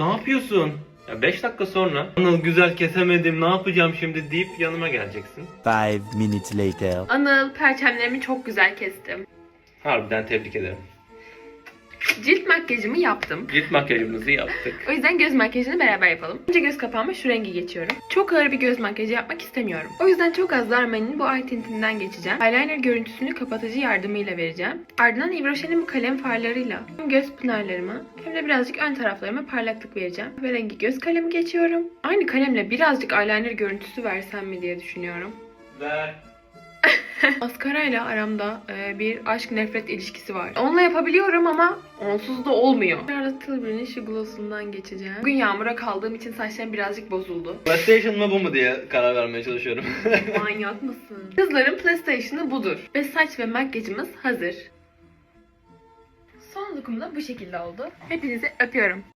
Ne yapıyorsun? Ya 5 dakika sonra Anıl güzel kesemedim ne yapacağım şimdi deyip yanıma geleceksin. Five minutes later. Anıl, perçemlerimi çok güzel kestim. Harbiden tebrik ederim. Cilt makyajımı yaptım. Cilt makyajımızı yaptık. O yüzden göz makyajını beraber yapalım. Önce göz kapağıma şu rengi geçiyorum. Çok ağır bir göz makyajı yapmak istemiyorum. O yüzden çok az Darman'ın bu eye tintinden geçeceğim. Eyeliner görüntüsünü kapatıcı yardımıyla vereceğim. Ardından Yves Rocher'in bu kalem farlarıyla hem göz pınarlarıma hem de birazcık ön taraflarıma parlaklık vereceğim. Ve rengi göz kalemi geçiyorum. Aynı kalemle birazcık eyeliner görüntüsü versem mi diye düşünüyorum. Ver. Maskara ile aramda e, bir aşk nefret ilişkisi var. Onunla yapabiliyorum ama onsuz da olmuyor. Arada Tilbury'nin şu glossundan geçeceğim. Bugün yağmura kaldığım için saçlarım birazcık bozuldu. PlayStation mı bu mu diye karar vermeye çalışıyorum. Manyak mısın? Kızların PlayStation'ı budur. Ve saç ve makyajımız hazır. Son lookum da bu şekilde oldu. Hepinizi öpüyorum.